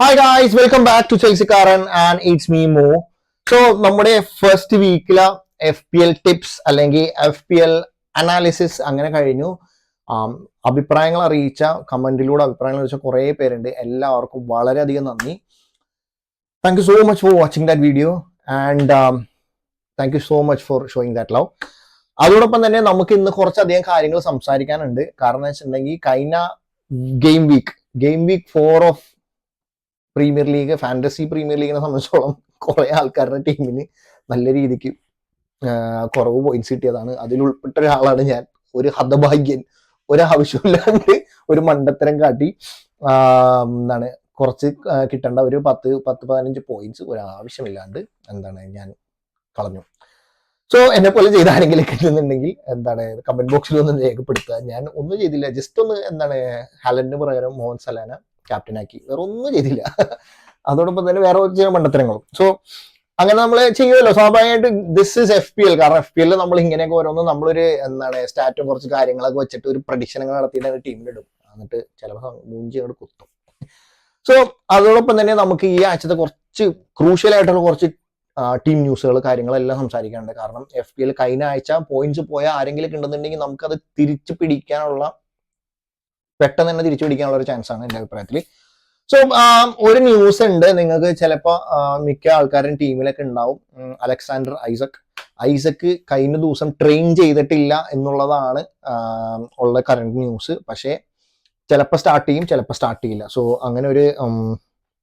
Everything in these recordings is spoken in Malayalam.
Hi guys welcome back to ചേൽസിക്കാരൻ and it's me Mo so നമ്മുടെ ഫസ്റ്റ് വീക്കിലെ എഫ് പി എൽ ടിപ്സ് അല്ലെങ്കിൽ എഫ് പി എൽ അനാലിസിസ് അങ്ങനെ കഴിഞ്ഞു. അഭിപ്രായങ്ങൾ അറിയിച്ച കമന്റിലൂടെ അഭിപ്രായങ്ങൾ അറിയിച്ച കുറേ പേരുണ്ട്. എല്ലാവർക്കും വളരെയധികം നന്ദി. Thank you so much for watching that video and thank you so much for showing that love അതോടൊപ്പം തന്നെ നമുക്ക് ഇന്ന് കുറച്ചധികം കാര്യങ്ങൾ സംസാരിക്കാനുണ്ട്. കാരണം എന്ന് വെച്ചിട്ടുണ്ടെങ്കിൽ കഴിഞ്ഞ game week game week four of premier league fantasy premier ലീഗിനെ സംബന്ധിച്ചോളം കുറെ ആൾക്കാരുടെ ടീമിന് നല്ല രീതിക്ക് കുറവ് പോയിന്റ്സ് കിട്ടിയതാണ്. അതിൽ ഉൾപ്പെട്ട ഒരാളാണ് ഞാൻ. ഒരു ഹതഭാഗ്യൻ ഒരാവശ്യമില്ലാണ്ട് ഒരു മണ്ടത്തരം കാട്ടി എന്താണ് കുറച്ച് കിട്ടേണ്ട ഒരു പത്ത് പത്ത് പതിനഞ്ച് പോയിന്റ്സ് ഒരാവശ്യമില്ലാണ്ട് എന്താണ് ഞാൻ കളഞ്ഞു. സോ എന്നെ പോലെ ചെയ്ത ആരെങ്കിലും കിട്ടുന്നുണ്ടെങ്കിൽ എന്താണ് കമന്റ് ബോക്സിൽ ഒന്ന് രേഖപ്പെടുത്തുക. ഞാൻ ഒന്നും ചെയ്തില്ല. ജസ്റ്റ് ഒന്ന് എന്താണ് ഹാലന്റിന് പ്രകാരം മോഹൻ സലാന ക്യാപ്റ്റനാക്കി വേറെ ഒന്നും ചെയ്തില്ല. അതോടൊപ്പം തന്നെ വേറെ ചില മണ്ടത്തരങ്ങളും. സോ അങ്ങനെ നമ്മൾ ചെയ്യുമല്ലോ സ്വാഭാവികമായിട്ട് this is F P L കാരണം എഫ് പി എല്ലിൽ നമ്മൾ ഇങ്ങനെയൊക്കെ ഓരോന്നും നമ്മളൊരു എന്താണ് സ്റ്റാറ്റും കുറച്ച് കാര്യങ്ങളൊക്കെ വെച്ചിട്ട് ഒരു പ്രഡിക്ഷനൊക്കെ നടത്തിയിട്ട് ഒരു ടീമിലിടും എന്നിട്ട് ചിലപ്പോൾ മൂഞ്ചി അങ്ങോട്ട് കുത്തും. സോ അതോടൊപ്പം തന്നെ നമുക്ക് ഈ ആഴ്ചത്തെ കുറച്ച് ക്രൂഷ്യൽ ആയിട്ടുള്ള കുറച്ച് ടീം ന്യൂസുകൾ കാര്യങ്ങളെല്ലാം സംസാരിക്കാനുണ്ട്. കാരണം എഫ് പി എൽ കഴിഞ്ഞ ആഴ്ച പോയിന്റ്സ് പോയ ആരെങ്കിലും ഉണ്ടെന്നുണ്ടെങ്കിൽ നമുക്കത് തിരിച്ചു പിടിക്കാനുള്ള പെട്ടെന്ന് തന്നെ തിരിച്ചു പിടിക്കാനുള്ള ഒരു ചാൻസ് ആണ് അഭിപ്രായത്തിൽ. സോ ഒരു ന്യൂസ് ഉണ്ട്. നിങ്ങൾക്ക് ചിലപ്പോൾ മിക്ക ആൾക്കാരും ടീമിലൊക്കെ ഉണ്ടാവും. അലക്സാണ്ടർ ഐസക്. ഐസക്ക് കഴിഞ്ഞ ദിവസം ട്രെയിൻ ചെയ്തിട്ടില്ല എന്നുള്ളതാണ് ഉള്ള കറണ്ട് ന്യൂസ് പക്ഷേ ചിലപ്പോൾ സ്റ്റാർട്ട് ചെയ്യും ചിലപ്പോൾ സ്റ്റാർട്ട് ചെയ്യില്ല. സോ അങ്ങനെ ഒരു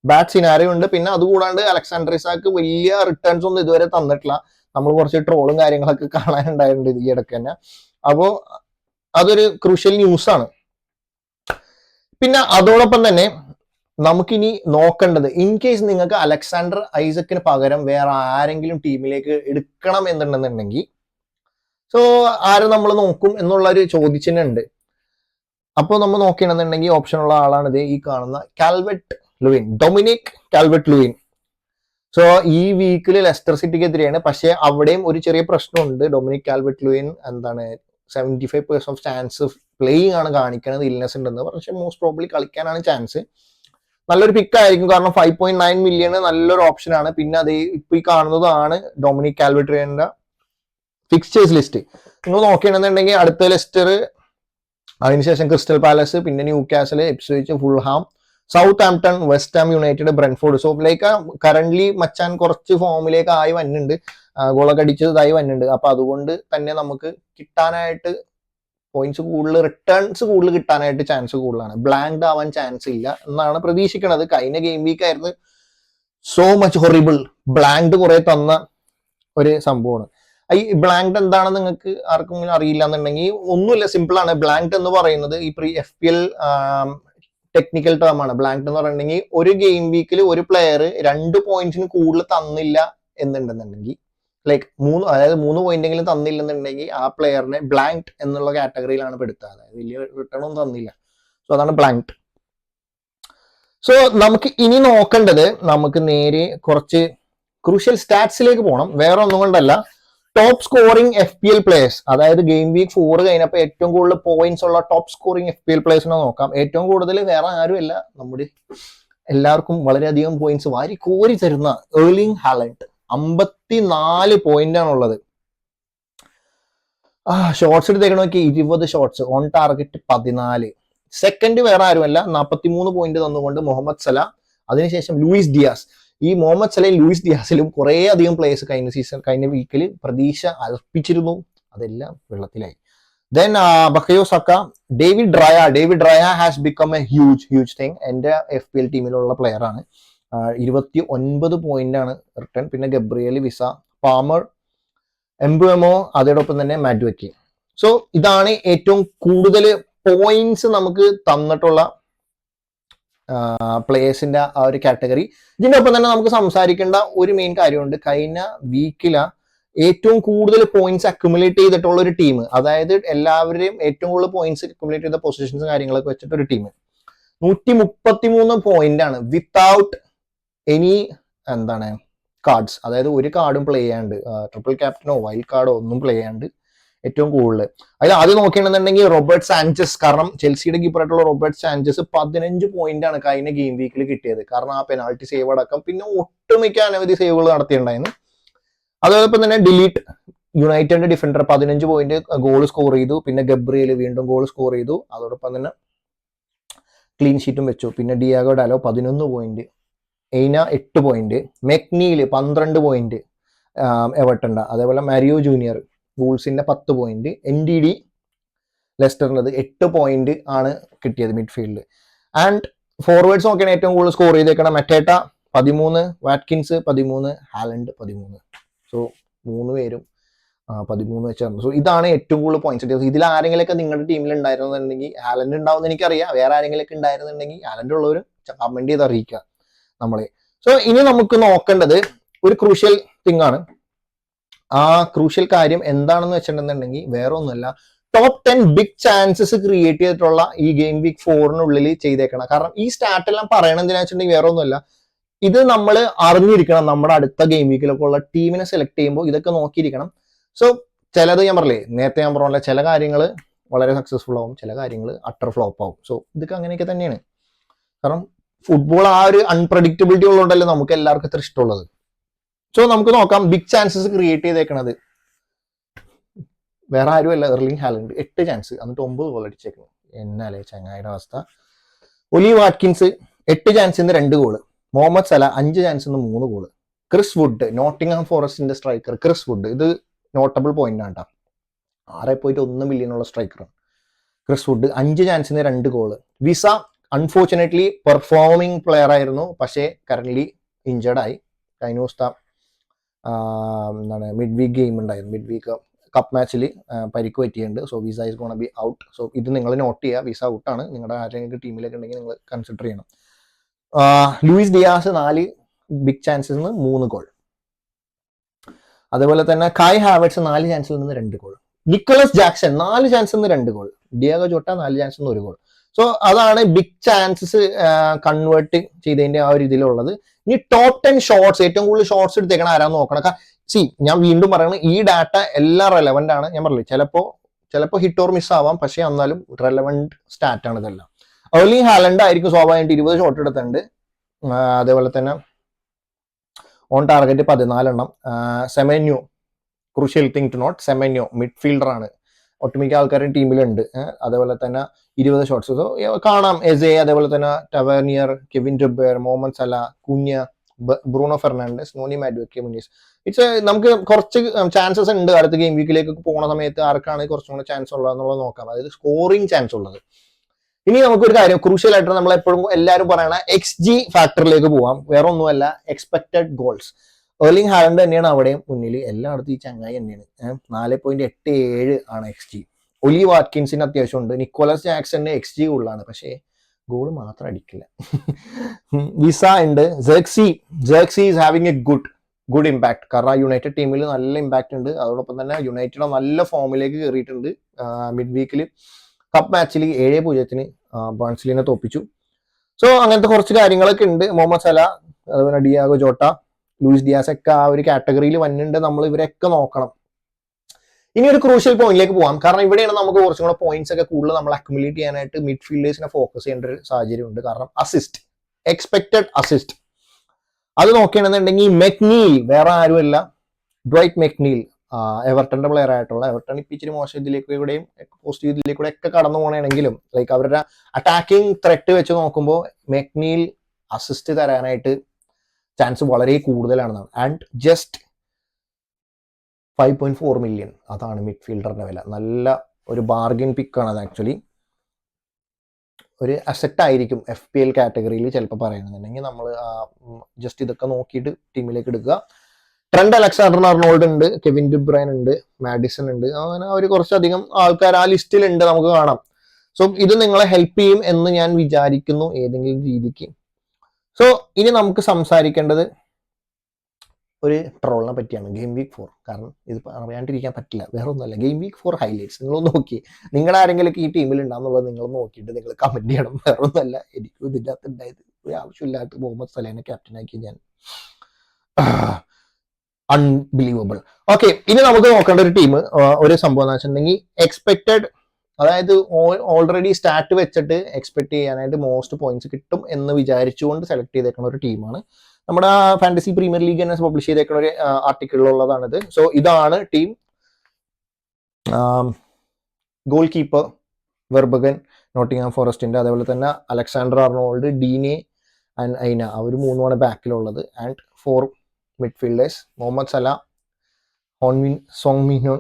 ബാഡ് സിനാരിയോ ഉണ്ട്. പിന്നെ അതുകൂടാണ്ട് അലക്സാണ്ടർ ഇസാക്ക് വലിയ റിട്ടേൺസ് ഒന്നും ഇതുവരെ തന്നിട്ടില്ല. നമ്മൾ കുറച്ച് ട്രോളും കാര്യങ്ങളൊക്കെ കാണാനുണ്ടായിട്ടുണ്ട് ഈ ഇടയ്ക്ക് തന്നെ. അപ്പോൾ അതൊരു ക്രൂഷ്യൽ ന്യൂസ് ആണ്. പിന്നെ അതോടൊപ്പം തന്നെ നമുക്കിനി നോക്കേണ്ടത് ഇൻ കേസ് നിങ്ങൾക്ക് അലക്സാണ്ടർ ഐസക്കിന് പകരം വേറെ ആരെങ്കിലും ടീമിലേക്ക് എടുക്കണം എന്നുണ്ടെന്നുണ്ടെങ്കിൽ സോ ആര് നമ്മൾ നോക്കും എന്നുള്ള ഒരു ചോദിച്ചിട്ടുണ്ട് അപ്പോൾ നമ്മൾ നോക്കുകയാണെന്നുണ്ടെങ്കിൽ ഓപ്ഷൻ ഉള്ള ആളാണ് ഇത് ഈ കാണുന്ന കാൽവെറ്റ് ലുവിൻ ഡൊമിനിക് കാൽവെറ്റ് ലുവിൻ. സോ ഈ വീക്കിൽ ലെസ്റ്റർ സിറ്റിക്ക് എതിരെയാണ് പക്ഷേ അവിടെയും ഒരു ചെറിയ പ്രശ്നമുണ്ട്. ഡൊമിനിക് കാൽവെറ്റ് ലുവിൻ എന്താണ് seventy five percent of chance playing ആണ് കാണിക്കുന്നത് ഇൽനെസ് ഉണ്ടെന്ന് പക്ഷെ മോസ്റ്റ് പ്രോബ്ലി കളിക്കാനാണ് ചാൻസ് നല്ലൊരു പിക്ക് ആയിരിക്കും. കാരണം ഫൈവ് പോയിന്റ് നയൻ മില്യൺ നല്ലൊരു ഓപ്ഷൻ ആണ്. പിന്നെ അത് ഇപ്പൊ ഈ കാണുന്നതാണ് ഡൊമിനിക് കാൽവെട്രിയന്റെ ഫിക്സ്ചേഴ്സ് ലിസ്റ്റ് നിങ്ങൾ നോക്കുകയാണെന്നുണ്ടെങ്കിൽ അടുത്ത ലെസ്റ്റർ അതിനുശേഷം ക്രിസ്റ്റൽ പാലസ് പിന്നെ Newcastle Ipswich Fulham Southampton West Ham United Brentford. So like current മച്ചാൻ കുറച്ച് ഫോമിലേക്ക് ആയി വന്നിട്ടുണ്ട്. ഗോളൊക്കെ അടിച്ചതായി വന്നിട്ടുണ്ട്. അപ്പൊ അതുകൊണ്ട് തന്നെ നമുക്ക് കിട്ടാനായിട്ട് പോയിന്റ്സ് കൂടുതൽ റിട്ടേൺസ് കൂടുതൽ കിട്ടാനായിട്ട് ചാൻസ് കൂടുതലാണ്. ബ്ലാങ്ക് ആവാൻ ചാൻസ് ഇല്ല എന്നാണ് പ്രതീക്ഷിക്കുന്നത് കഴിഞ്ഞ ഗെയിം വീക്ക് ആയിരുന്നു സോ മച്ച് ഹൊറിബിൾ ബ്ലാങ്ക് കുറെ തന്ന ഒരു സംഭവമാണ്. ഈ ബ്ലാങ്ക് എന്താണെന്ന് നിങ്ങൾക്ക് ആർക്കും അറിയില്ല എന്നുണ്ടെങ്കിൽ ഒന്നുമില്ല സിമ്പിൾ ആണ്. ബ്ലാങ്ക് എന്ന് പറയുന്നത് ഈ pre F P L technical term ആണ്. ബ്ലാങ്ക് എന്ന് പറഞ്ഞിട്ടുണ്ടെങ്കിൽ ഒരു ഗെയിം വീക്കിൽ ഒരു പ്ലെയർ രണ്ട് പോയിന്റ്സിന് കൂടുതൽ തന്നില്ല എന്നുണ്ടെന്നുണ്ടെങ്കിൽ ലൈക്ക് മൂന്ന് അതായത് മൂന്ന് പോയിന്റെങ്കിലും തന്നില്ലെന്നുണ്ടെങ്കിൽ ആ പ്ലെയറിനെ ബ്ലാങ്ക് എന്നുള്ള കാറ്റഗറിയിലാണ് പെടുത്തുക അതായത് വലിയ റിട്ടേൺ ഒന്നും തന്നില്ല. സോ അതാണ് ബ്ലാങ്ക് സോ നമുക്ക് ഇനി നോക്കേണ്ടത് നമുക്ക് നേരെ കുറച്ച് ക്രൂഷ്യൽ സ്റ്റാറ്റ്സിലേക്ക് പോകണം വേറെ ഒന്നും കൊണ്ടല്ല. Top scoring F P L players അതായത് ഗെയിം വീക്ക് ഫോർ കഴിഞ്ഞപ്പോൾ ഏറ്റവും കൂടുതൽ പോയിന്റ്സ് ഉള്ള top scoring F P L പ്ലേയേഴ്സിനെ നോക്കാം. ഏറ്റവും കൂടുതൽ വേറെ ആരുമല്ല. നമ്മുടെ എല്ലാവർക്കും വളരെയധികം പോയിന്റ്സ് വാരി കോരി തരുന്ന ഏർലിംഗ് ഹാലൻഡ് അമ്പത്തിനാല് പോയിന്റ് ആണുള്ളത്. ആ ഷോർട്സ് എടുത്തേക്കണ നോക്കി ഇരുപത് ഷോർട്സ് ഓൺ ടാർഗറ്റ് പതിനാല്. സെക്കൻഡ് വേറെ ആരുമല്ല നാൽപ്പത്തിമൂന്ന് പോയിന്റ് തന്നുകൊണ്ട് മുഹമ്മദ് സല അതിനുശേഷം ലൂയിസ് ഡിയാസ്. ഈ മുഹമ്മദ് സലയും ലൂയിസ് ഡിയാസിലും കുറേ അധികം പ്ലേയേഴ്സ് കഴിഞ്ഞ സീസൺ കഴിഞ്ഞ വീക്കിൽ പ്രതീക്ഷ അർപ്പിച്ചിരുന്നു. അതെല്ലാം വെള്ളത്തിലായി. Then Bukayo Saka David Raya David Raya has become a huge huge thing എന്റെ എഫ് പി എൽ ടീമിലുള്ള പ്ലെയർ ആണ്. ഇരുപത്തി ഒൻപത് പോയിന്റ് ആണ് റിട്ടേൺ പിന്നെ ഗബ്രിയൽ വിസ പാമർ എംബുഎമോ അതോടൊപ്പം തന്നെ മാറ്റുവെക്കി സോ ഇതാണ് ഏറ്റവും കൂടുതൽ പോയിന്റ്സ് നമുക്ക് തന്നിട്ടുള്ള പ്ലേയേഴ്സിന്റെ ആ ഒരു കാറ്റഗറി ഇതിന്റെ ഒപ്പം തന്നെ നമുക്ക് സംസാരിക്കേണ്ട ഒരു മെയിൻ കാര്യമുണ്ട്. കഴിഞ്ഞ വീക്കില ഏറ്റവും കൂടുതൽ പോയിന്റ്സ് അക്യുമുലേറ്റ് ചെയ്തിട്ടുള്ള ഒരു ടീം അതായത് എല്ലാവരെയും ഏറ്റവും കൂടുതൽ പോയിന്റ്സ് അക്യുമുലേറ്റ് ചെയ്ത പൊസിഷൻസ് കാര്യങ്ങളൊക്കെ വെച്ചിട്ട് ഒരു ടീം നൂറ്റി മുപ്പത്തി മൂന്ന് പോയിന്റ് ആണ്. വിത്തൗട്ട് എനി എന്താണ്? കാർഡ്സ് അതായത് ഒരു കാർഡും പ്ലേ ചെയ്യാണ്ട് ട്രിപ്പിൾ ക്യാപ്റ്റനോ വൈൽഡ് കാർഡോ ഒന്നും പ്ലേ ചെയ്യാണ്ട് ഏറ്റവും കൂടുതൽ അതിൽ ആദ്യം നോക്കുകയാണെന്നുണ്ടെങ്കിൽ റോബർട്ട് സാൻചസ് കാരണം ചെൽസിയുടെ കീപ്പറായിട്ടുള്ള റോബർട്ട് സാൻചസ് പതിനഞ്ച് പോയിന്റ് ആണ് കഴിഞ്ഞ ഗെയിം വീക്കിൽ കിട്ടിയത്. കാരണം ആ പെനാൾട്ടി സേവ് അടക്കം പിന്നെ ഒട്ടുമിക്ക അനവധി സേവുകൾ നടത്തിയിട്ടുണ്ടായിരുന്നു. അതോടൊപ്പം തന്നെ ഡിലീറ്റ് യുണൈറ്റഡിന്റെ ഡിഫൻഡർ പതിനഞ്ച് പോയിന്റ് ഗോൾ സ്കോർ ചെയ്തു. പിന്നെ ഗബ്രിയൽ വീണ്ടും ഗോൾ സ്കോർ ചെയ്തു. അതോടൊപ്പം തന്നെ ക്ലീൻ ഷീറ്റും വെച്ചു. പിന്നെ ഡിയാഗോ ഡാലോ പതിനൊന്ന് പോയിന്റ് എയ്ന എട്ട് പോയിന്റ് മെക്നിയിൽ പന്ത്രണ്ട് പോയിന്റ് എവർട്ടണ്ട. അതേപോലെ മാരിയോ ജൂനിയർ വൂൾസിന്റെ പത്ത് പോയിന്റ് എൻ ഡി ഡി ലെസ്റ്ററിന്റെത് എട്ട് പോയിന്റ് ആണ് കിട്ടിയത് മിഡ്ഫീൽഡിൽ ആൻഡ് ഫോർവേഡ്സ് നോക്കിയാണ് ഏറ്റവും കൂടുതൽ സ്കോർ ചെയ്തേക്കണം മെറ്റേട്ട പതിമൂന്ന് വാറ്റ്കിൻസ് പതിമൂന്ന് ഹാലൻഡ് പതിമൂന്ന്. സോ മൂന്ന് പേരും പതിമൂന്ന് വെച്ചായിരുന്നു സോ ഇതാണ് ഏറ്റവും കൂടുതൽ പോയിന്റ്സ് ഇതിൽ ആരെങ്കിലൊക്കെ നിങ്ങളുടെ ടീമിൽ ഉണ്ടായിരുന്നുണ്ടെങ്കിൽ ഹാലൻഡ് ഉണ്ടാവുമെന്ന് എനിക്കറിയാം. വേറെ ആരെങ്കിലൊക്കെ ഉണ്ടായിരുന്നുണ്ടെങ്കിൽ ഹാലൻഡ് ഉള്ളവരും കമന്റ് ചെയ്ത് അറിയിക്കുക. നമ്മളെ. സോ ഇനി നമുക്ക് നോക്കേണ്ടത് ഒരു ക്രൂഷ്യൽ തിങ് ആണ്. ആ ക്രൂഷ്യൽ കാര്യം എന്താണെന്ന് വെച്ചിട്ടുണ്ടെന്നുണ്ടെങ്കിൽ വേറെ ഒന്നുമല്ല top ten big chances create ചെയ്തിട്ടുള്ള ഈ ഗെയിം വീക്ക് ഫോറിനുള്ളിൽ ചെയ്തേക്കണം. കാരണം ഈ സ്റ്റാർട്ടെല്ലാം എല്ലാം പറയണത് എന്തിനാ വെച്ചിട്ടുണ്ടെങ്കിൽ വേറെ ഒന്നുമല്ല ഇത് നമ്മൾ അറിഞ്ഞിരിക്കണം നമ്മുടെ അടുത്ത ഗെയിം വീക്കിലൊക്കെ ഉള്ള ടീമിനെ സെലക്ട് ചെയ്യുമ്പോൾ ഇതൊക്കെ നോക്കിയിരിക്കണം. സോ ചിലത് ഞാൻ പറഞ്ഞില്ലേ നേരത്തെ ഞാൻ പറഞ്ഞില്ല ചില കാര്യങ്ങൾ വളരെ സക്സസ്ഫുൾ ആവും ചില കാര്യങ്ങൾ അട്ടർ ഫ്ലോപ്പ് ആവും. സോ ഇതൊക്കെ അങ്ങനെയൊക്കെ തന്നെയാണ്. കാരണം ഫുട്ബോൾ ആ ഒരു അൺപ്രഡിക്റ്റബിലിറ്റി ഉള്ളതുകൊണ്ടല്ലേ നമുക്ക് എല്ലാവർക്കും ഇത്ര ഇഷ്ടമുള്ളത്. സോ നമുക്ക് നോക്കാം ബിഗ് ചാൻസസ് ക്രിയേറ്റ് ചെയ്തേക്കണത്. വേറെ ആരുമല്ല എർലിംഗ് ഹാലൻഡ് എട്ട് ചാൻസ് എന്നിട്ട് ഒമ്പത് ഗോൾ അടിച്ചേക്കുന്നു എന്നാലേ ചങ്ങായിയുടെ അവസ്ഥ. ഒലി വാറ്റ്കിൻസ് എട്ട് ചാൻസിൽ നിന്ന് രണ്ട് ഗോൾ മുഹമ്മദ് സല അഞ്ച് ചാൻസിൽ നിന്ന് മൂന്ന് ഗോൾ ക്രിസ് വുഡ് നോട്ടിംഗ്ഹാം ഫോറസ്റ്റിന്റെ സ്ട്രൈക്കർ ക്രിസ് വുഡ് ഇത് നോട്ടബിൾ പോയിന്റ് ആണ് ആറ് പോയിട്ട് ഒന്ന് മില്യൺ ഉള്ള സ്ട്രൈക്കറാണ് ക്രിസ് വുഡ് അഞ്ച് ചാൻസിൽ നിന്ന് രണ്ട് goal Wissa unfortunately performing player ആയിരുന്നു. പക്ഷേ കറന്റ് ഇഞ്ചേർഡ് ആയി. കഴിഞ്ഞ ദിവസത്തെ എന്താണ് മിഡ് വീക്ക് ഗെയിം ഉണ്ടായിരുന്നു മിഡ് വീക്ക് കപ്പ് മാച്ചിൽ പരിക്ക് പറ്റിയിട്ടുണ്ട്. So Wissa is gonna be out so ഇത് നിങ്ങൾ നോട്ട് ചെയ്യുക. വിസ ഔട്ടാണ് നിങ്ങളുടെ ആരെങ്കിലും ടീമിലേക്ക് ഉണ്ടെങ്കിൽ നിങ്ങൾ കൺസിഡർ ചെയ്യണം. ലൂയിസ് ഡിയാസ് നാല് ബിഗ് ചാൻസിൽ നിന്ന് മൂന്ന് ഗോൾ അതുപോലെ തന്നെ കായ് ഹാവേഡ്സ് നാല് ചാൻസിൽ നിന്ന് രണ്ട് ഗോൾ നിക്കോളസ് ജാക്സൺ നാല് ചാൻസിൽ നിന്ന് രണ്ട് ഗോൾ ഡിയാഗോ ജോട്ട നാല് ചാൻസിൽ നിന്ന് ഒരു ഗോൾ സോ അതാണ് ബിഗ് ചാൻസസ് കൺവേർട്ട് ചെയ്തതിന്റെ ആ ഒരു ഇതിലുള്ളത്. ഇനി ടോപ്പ് ടെൻ ഷോർട്സ് ഏറ്റവും കൂടുതൽ ഷോർട്സ് എടുത്തേക്കണം ആരാന്ന് നോക്കണം. സി ഞാൻ വീണ്ടും പറയുന്നത് ഈ ഡാറ്റ എല്ലാം റെലവെന്റ് ആണ്. ഞാൻ പറഞ്ഞില്ലേ ചിലപ്പോ ചിലപ്പോൾ ഹിറ്റ് ഓർ മിസ് ആവാം പക്ഷേ എന്നാലും റെലവെന്റ് സ്റ്റാറ്റ് ആണ് ഇതെല്ലാം. ഏർലി ഹാലൻഡ് ആയിരിക്കും സ്വാഭാവികമായിട്ട് ഇരുപത് ഷോട്ട് എടുത്തിട്ടുണ്ട്. അതേപോലെ തന്നെ on target പതിനാലെണ്ണം. Semenyo crucial thing to note Semenyo midfielder ആണ്. ഒട്ടുമിക്ക ആൾക്കാരും ടീമിലുണ്ട്. അതേപോലെ തന്നെ ഇരുപത് ഷോട്ട്സ് സോ കാണാം. എസെ അതേപോലെ തന്നെ ടവേർണിയർ Kevin ടുബേർ Mohamed Salah Cunha Bruno Fernandes Noni Madueke Muniz it's നമുക്ക് കുറച്ച് ചാൻസസ് ഉണ്ട്. അടുത്ത ഗെയിം വീക്കിലേക്ക് പോണ സമയത്ത് ആർക്കാണ് കുറച്ചും കൂടെ ചാൻസ് ഉള്ളത് എന്നുള്ളത് നോക്കാം. അതായത് സ്കോറിംഗ് ചാൻസ് ഉള്ളത്. ഇനി നമുക്കൊരു കാര്യം. ക്രൂഷ്യൽ ആയിട്ട് നമ്മൾ എപ്പോഴും എല്ലാവരും പറയണ എക്സ് ജി ഫാക്ടറിലേക്ക് പോവാം. വേറെ ഒന്നുമല്ല എക്സ്പെക്ടഡ് ഗോൾസ് ഏർലിംഗ് ഹാലൻഡ് തന്നെയാണ് അവിടെയും മുന്നിൽ. എല്ലായിടത്തും ഈ ചങ്ങായി തന്നെയാണ്. നാല് പോയിന്റ് എട്ട് ഏഴ് ആണ് എക്സ് ജി ഒലി വാറ്റ്കിൻസിന് അത്യാവശ്യം ഉണ്ട്. നിക്കോളസ് ജാക്സന്റെ എക്സ് ജി കൂടുതലാണ്. പക്ഷേ ഗോൾ മാത്രം അടിക്കില്ല. വിസ ഉണ്ട്. Zirkzee Zirkzee is having a good good impact കാരണം ആ യുണൈറ്റഡ് ടീമിൽ നല്ല ഇമ്പാക്ട് ഉണ്ട്. അതോടൊപ്പം തന്നെ യുണൈറ്റഡ് നല്ല ഫോമിലേക്ക് കയറിയിട്ടുണ്ട് മിഡ് വീക്കിൽ കപ്പ് മാച്ചിൽ ഏഴ് പൂജ്യത്തിന് ബേൺസ്ലിനെ തോപ്പിച്ചു. സോ അങ്ങനത്തെ കുറച്ച് കാര്യങ്ങളൊക്കെ ഉണ്ട്. മുഹമ്മദ് സല അതുപോലെ ഡിയാഗോ ജോട്ട ലൂയിസ് ഡിയാസ് ഒക്കെ ആ ഒരു കാറ്റഗറിയിൽ വന്നിട്ടുണ്ട്. നമ്മൾ ഇവരൊക്കെ നോക്കണം. ഇനി ഒരു ക്രൂഷ്യൽ പോയിന്റിലേക്ക് പോകാം കാരണം ഇവിടെയാണ് നമുക്ക് കുറച്ചും കൂടെ പോയിന്റ്സ് ഒക്കെ കൂടുതൽ നമ്മൾ അക്യുമുലേറ്റ് ചെയ്യാനായിട്ട് മിഡ്ഫീൽഡേഴ്സിനെ ഫോക്കസ് ചെയ്യേണ്ട ഒരു സാഹചര്യം ഉണ്ട് കാരണം അസിസ്റ്റ് എക്സ്പെക്ടഡ് അസിസ്റ്റ് അത് നോക്കുകയാണെന്നുണ്ടെങ്കിൽ മെക്നീൽ വേറെ ആരുമല്ല ഡ്വൈറ്റ് മെക്നീൽ എവർട്ടന്റെ പ്ലെയർ ആയിട്ടുള്ള എവർട്ടൺ ഇപ്പം ഇച്ചിരി മോശം ഇതിലേക്ക് ഇവിടെയും പോസ്റ്റ് ഇതിലേക്ക് കൂടെ ഒക്കെ കടന്നു പോകണമെങ്കിലും ലൈക്ക് അവരുടെ അറ്റാക്കിംഗ് ത്രെട്ട് വെച്ച് നോക്കുമ്പോൾ മെക്നീൽ അസിസ്റ്റ് തരാനായിട്ട് ചാൻസ് വളരെ കൂടുതലാണെന്നാണ്. And just five point four million അതാണ് മിഡ്ഫീൽഡറിന്റെ വില. നല്ല ഒരു ബാർഗൻ പിക്കാണ് അത് ആക്ച്വലി ഒരു അസറ്റ് ആയിരിക്കും എഫ് പി എൽ കാറ്റഗറിയിൽ ചിലപ്പോൾ പറയുന്നുണ്ടെങ്കിൽ നമ്മൾ ജസ്റ്റ് ഇതൊക്കെ നോക്കിയിട്ട് ടീമിലേക്ക് എടുക്കുക. ട്രെൻഡ് അലക്സാണ്ടർ അർണോൾഡ് ഉണ്ട് കെവിൻ ഡിബ്രൈൻ ഉണ്ട് മാഡിസൺ ഉണ്ട്. അങ്ങനെ അവർ കുറച്ചധികം ആൾക്കാർ ആ ലിസ്റ്റിലുണ്ട് നമുക്ക് കാണാം. സോ ഇത് നിങ്ങളെ ഹെൽപ്പ് ചെയ്യും എന്ന് ഞാൻ വിചാരിക്കുന്നു ഏതെങ്കിലും രീതിക്ക്. സോ ഇനി നമുക്ക് സംസാരിക്കേണ്ടത് ഒരു ട്രോളിനെ പറ്റിയാണ് ഗെയിം വീക്ക് ഫോർ കാരണം ഇത് പറയാണ്ടിരിക്കാൻ പറ്റില്ല. വേറെ ഒന്നുമല്ല ഗെയിം വീക്ക് ഫോർ ഹൈലൈറ്റ്സ് നിങ്ങൾ നോക്കി. നിങ്ങൾ ആരെങ്കിലും ഈ ടീമിൽ ഉണ്ടാകുന്നുള്ളത് നിങ്ങൾ നോക്കിയിട്ട് നിങ്ങൾ കമന്റ് ചെയ്യണം. വേറെ ഒന്നുമല്ല എനിക്ക് ഇതിന്റെ അകത്ത് ഉണ്ടായത് ഒരു ആവശ്യമില്ലാത്ത മുഹമ്മദ് സലേനെ ക്യാപ്റ്റനാക്കി ഞാൻ. അൺബിലീവബിൾ ഓക്കെ ഇനി നമുക്ക് നോക്കേണ്ട ഒരു ടീം ഒരു സംഭവം എന്ന് വെച്ചിട്ടുണ്ടെങ്കിൽ എക്സ്പെക്റ്റഡ് അതായത് ഓൾറെഡി സ്റ്റാർട്ട് വെച്ചിട്ട് എക്സ്പെക്ട് ചെയ്യാനായിട്ട് മോസ്റ്റ് പോയിന്റ്സ് കിട്ടും എന്ന് വിചാരിച്ചുകൊണ്ട് സെലക്ട് ചെയ്തേക്കുന്ന ഒരു ടീമാണ് നമ്മുടെ ഫാന്റസി പ്രീമിയർ ലീഗ് തന്നെ പബ്ലിഷ് ചെയ്തേക്കുന്ന ഒരു ആർട്ടിക്കിളിലുള്ളതാണിത് സോ ഇതാണ് team goal keeper Verbruggen Nottingham ഫോറസ്റ്റിന്റെ അതേപോലെ തന്നെ അലക്സാണ്ടർ അർണോൾഡ് ഡീനെ ആൻഡ് ഐന. അവർ മൂന്നുമാണ് ബാക്കിലുള്ളത്. And four midfielders Mohamed Salah ഹോൺവിൻ സോങ് മിഹോൺ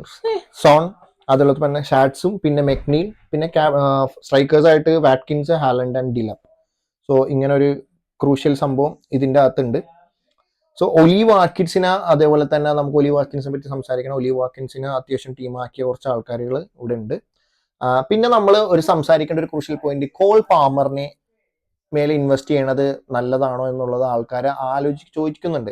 സോൺ അതുപോലെ തന്നെ ഷാറ്റ്സും പിന്നെ മെക്നീൽ പിന്നെ സ്ട്രൈക്കേഴ്സ് ആയിട്ട് Watkins Haaland and Delap so ഇങ്ങനെ ഒരു ക്രൂഷ്യൽ സംഭവം ഇതിന്റെ അകത്തുണ്ട്. സോ ഒലീവ് വാട്കിൻസിനെ അതേപോലെ തന്നെ നമുക്ക് ഒലീവ് ആക്കിൻസിനെ പറ്റി സംസാരിക്കണം. ഒലീവ് ആക്കിൻസിനെ അത്യാവശ്യം ടീമാക്കിയ കുറച്ച് ആൾക്കാരുകൾ ഇവിടെ ഉണ്ട്. പിന്നെ നമ്മൾ ഒരു സംസാരിക്കേണ്ട ഒരു ക്രൂഷ്യൽ പോയിന്റ് കോൾ പാമറിനെ മേലെ ഇൻവെസ്റ്റ് ചെയ്യണത് നല്ലതാണോ എന്നുള്ളത് ആൾക്കാരെ ആലോചിച്ച് ചോദിക്കുന്നുണ്ട്.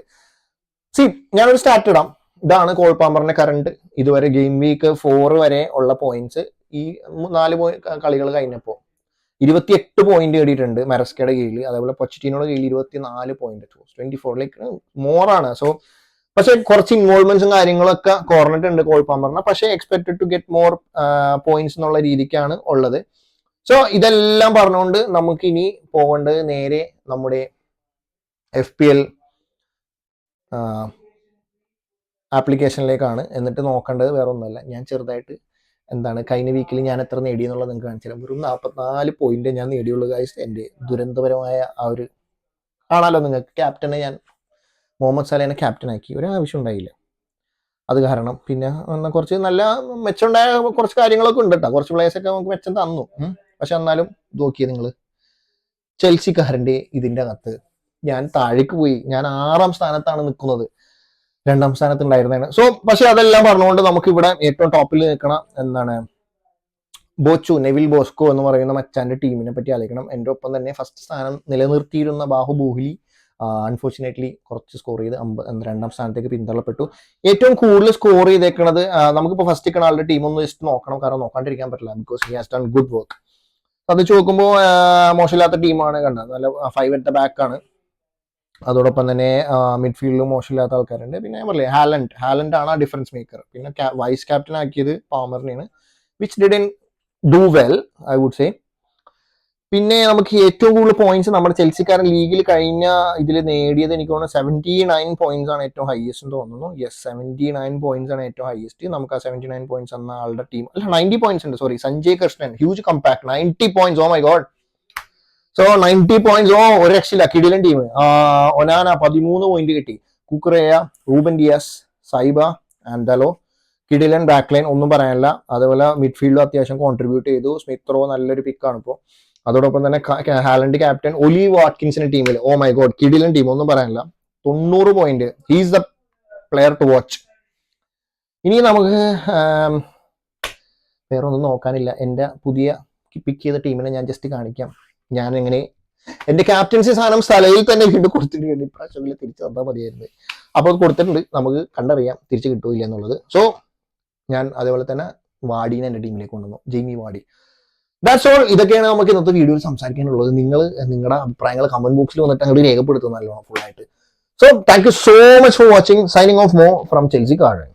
സി ഞാനൊരു സ്റ്റാർട്ട് ഇടാം. ഇതാണ് കോൾ പാമ്പറിന്റെ കറണ്ട് ഇതുവരെ ഗെയിം വീക്ക് ഫോർ വരെ ഉള്ള പോയിന്റ്സ് ഈ നാല് കളികൾ കഴിഞ്ഞപ്പോൾ ഇരുപത്തിയെട്ട് പോയിന്റ് നേടിയിട്ടുണ്ട് മെറസ്കയുടെ കീഴിൽ അതേപോലെ പൊച്ചിറ്റീനോടെ കീഴിൽ ഇരുപത്തിനാല് പോയിന്റ് ട്വന്റി ഫോറിലേക്ക് മോറാണ് സോ പക്ഷെ കുറച്ച് ഇൻവോൾവ്മെന്റ്സും കാര്യങ്ങളൊക്കെ കുറഞ്ഞിട്ടുണ്ട് കോൾ പാമ്പറിന്. പക്ഷേ expected to get more points എന്നുള്ള രീതിക്കാണ് ഉള്ളത്. സോ ഇതെല്ലാം പറഞ്ഞുകൊണ്ട് നമുക്ക് ഇനി പോകേണ്ടത് നേരെ നമ്മുടെ എഫ് പി എൽ ആപ്ലിക്കേഷനിലേക്കാണ്. എന്നിട്ട് നോക്കേണ്ടത് വേറെ ഒന്നുമല്ല ഞാൻ ചെറുതായിട്ട് എന്താണ് കഴിഞ്ഞ വീക്കിൽ ഞാൻ എത്ര നേടി എന്നുള്ളത് നിങ്ങൾക്ക് കാണിച്ചു തരാം. വെറും നാൽപ്പത്തിനാല് പോയിന്റ് ഞാൻ നേടിയുള്ളൂ ഗൈസ് എന്റെ ദുരന്തപരമായ ആ ഒരു കാണാലോ നിങ്ങൾക്ക്. ക്യാപ്റ്റനെ ഞാൻ മുഹമ്മദ് സലേനെ ക്യാപ്റ്റനാക്കി ഒരു ആവശ്യം ഉണ്ടായില്ല. അത് കാരണം പിന്നെ കുറച്ച് നല്ല മെച്ചമുണ്ടായ കുറച്ച് കാര്യങ്ങളൊക്കെ ഉണ്ട് കേട്ടോ കുറച്ച് ഒക്കെ നമുക്ക് മെച്ചം തന്നു. പക്ഷെ എന്നാലും നോക്കിയേ നിങ്ങൾ ചെൽസിക്കാരന്റെ ഇതിന്റെ അകത്ത് ഞാൻ താഴേക്ക് പോയി. ഞാൻ ആറാം സ്ഥാനത്താണ് നിൽക്കുന്നത്. രണ്ടാം സ്ഥാനത്ത് ഉണ്ടായിരുന്നതാണ് സോ പക്ഷെ അതെല്ലാം പറഞ്ഞുകൊണ്ട് നമുക്ക് ഇവിടെ ഏറ്റവും ടോപ്പിൽ നിൽക്കണം എന്താണ് ബോച്ചു നെവിൽ ബോസ്കോ എന്ന് പറയുന്ന മച്ചാന്റെ ടീമിനെ പറ്റി ആലോചിക്കണം. എന്റെ ഒപ്പം തന്നെ ഫസ്റ്റ് സ്ഥാനം നിലനിർത്തിയിരുന്ന ബാഹുബോഹ്ലി അൺഫോർച്ചുനേറ്റ്ലി കുറച്ച് സ്കോർ ചെയ്ത് അമ്പത് രണ്ടാം സ്ഥാനത്തേക്ക് പിന്തള്ളപ്പെട്ടു. ഏറ്റവും കൂടുതൽ സ്കോർ ചെയ്തേക്കണത് നമുക്കിപ്പോൾ ഫസ്റ്റ് നിൽക്കുന്ന ആളുടെ ടീം ഒന്ന് ജസ്റ്റ് നോക്കണം കാരണം നോക്കാണ്ടിരിക്കാൻ പറ്റില്ല because he has done good work അത് വെച്ച് നോക്കുമ്പോൾ മോശമില്ലാത്ത ടീമാണ് കണ്ടത്. നല്ല ഫൈവ് അറ്റ് ദ ബാക്ക് ആണ്. അതോടൊപ്പം തന്നെ മിഡ്ഫീൽഡിലും മോശമില്ലാത്ത ആൾക്കാരുണ്ട്. പിന്നെ ഞാൻ ഹാലൻഡ് ഹാലൻഡ് ആണ് ആ ഡിഫറൻസ് മേക്കർ പിന്നെ വൈസ് ക്യാപ്റ്റൻ ആക്കിയത് പാമറിനെയാണ് which did in do well I would say പിന്നെ നമുക്ക് ഏറ്റവും കൂടുതൽ പോയിന്റ്സ് നമ്മുടെ ചെൽസിക്കാരൻ ലീഗിൽ കഴിഞ്ഞ ഇതിൽ നേടിയത് എനിക്ക് തോന്നുന്നു സെവന്റി നയൻ പോയിന്റ്സ് ആണ് ഏറ്റവും ഹയസ്റ്റ് എന്ന് തോന്നുന്നു. യെസ് സെവന്റി നയൻ പോയിന്റ്സ് ആണ് ഏറ്റവും ഹയസ്റ്റ് നമുക്ക് ആ സെവന്റി നയൻ പോയിന്റ്സ് എന്ന ആളുടെ ടീം അല്ല നയന്റി പോയിന്റ്സ് ഉണ്ട് sorry Sanjay Krishnan huge compact ninety points oh my god so ninety points oh ഒരു രക്ഷയില്ല. കിടിലൻ ടീം ഒനാന പതിമൂന്ന് പോയിന്റ് കിട്ടി. കുക്കുറേയ റൂബൻ ഡിയാസ് സൈബ ആൻഡലോ. കിടിലൻ ബാക്ക് ലൈൻ ഒന്നും പറയാനില്ല. അതേപോലെ മിഡ്ഫീൽഡും അത്യാവശ്യം കോൺട്രിബ്യൂട്ട് ചെയ്തു. സ്മിത്രോ നല്ലൊരു പിക്കാണ് ഇപ്പോൾ അതോടൊപ്പം തന്നെ ഹാലൻഡ് ക്യാപ്റ്റൻ ഒലി വാട്കിൻസിന്റെ ടീമിൽ ഓ മൈ ഗോഡ് കിടിലൻ ടീം ഒന്നും പറയാനില്ല. തൊണ്ണൂറ് point he's the player to watch ഇനി നമുക്ക് വേറൊന്നും നോക്കാനില്ല. എന്റെ പുതിയ പിക്ക് ചെയ്ത ടീമിനെ ഞാൻ ജസ്റ്റ് കാണിക്കാം. ഞാൻ എങ്ങനെ എന്റെ ക്യാപ്റ്റൻസി സാധനം സ്ഥലയിൽ തന്നെ വീണ്ടും കൊടുത്തിട്ടുണ്ട് ഇപ്രാവശ്യം തിരിച്ചു തന്നാൽ മതിയായിരുന്നു. അപ്പോൾ കൊടുത്തിട്ടുണ്ട്. നമുക്ക് കണ്ടറിയാം തിരിച്ചു കിട്ടൂല എന്നുള്ളത്. സോ ഞാൻ അതേപോലെ തന്നെ വാടിനെ എന്റെ ടീമിലേക്ക് കൊണ്ടുവന്നു. ജെയിമി വാടി. ദാറ്റ്സ് ഓൾ ഇതൊക്കെയാണ് നമുക്ക് ഇന്നത്തെ വീഡിയോയിൽ സംസാരിക്കാനുള്ളത്. നിങ്ങൾ നിങ്ങളുടെ അഭിപ്രായങ്ങൾ കമന്റ് ബോക്സിൽ വന്നിട്ട് അങ്ങോട്ട് രേഖപ്പെടുത്തുന്നല്ലോ ഫുൾ ആയിട്ട്. So thank you so much for watching signing off Mo from Chelsea card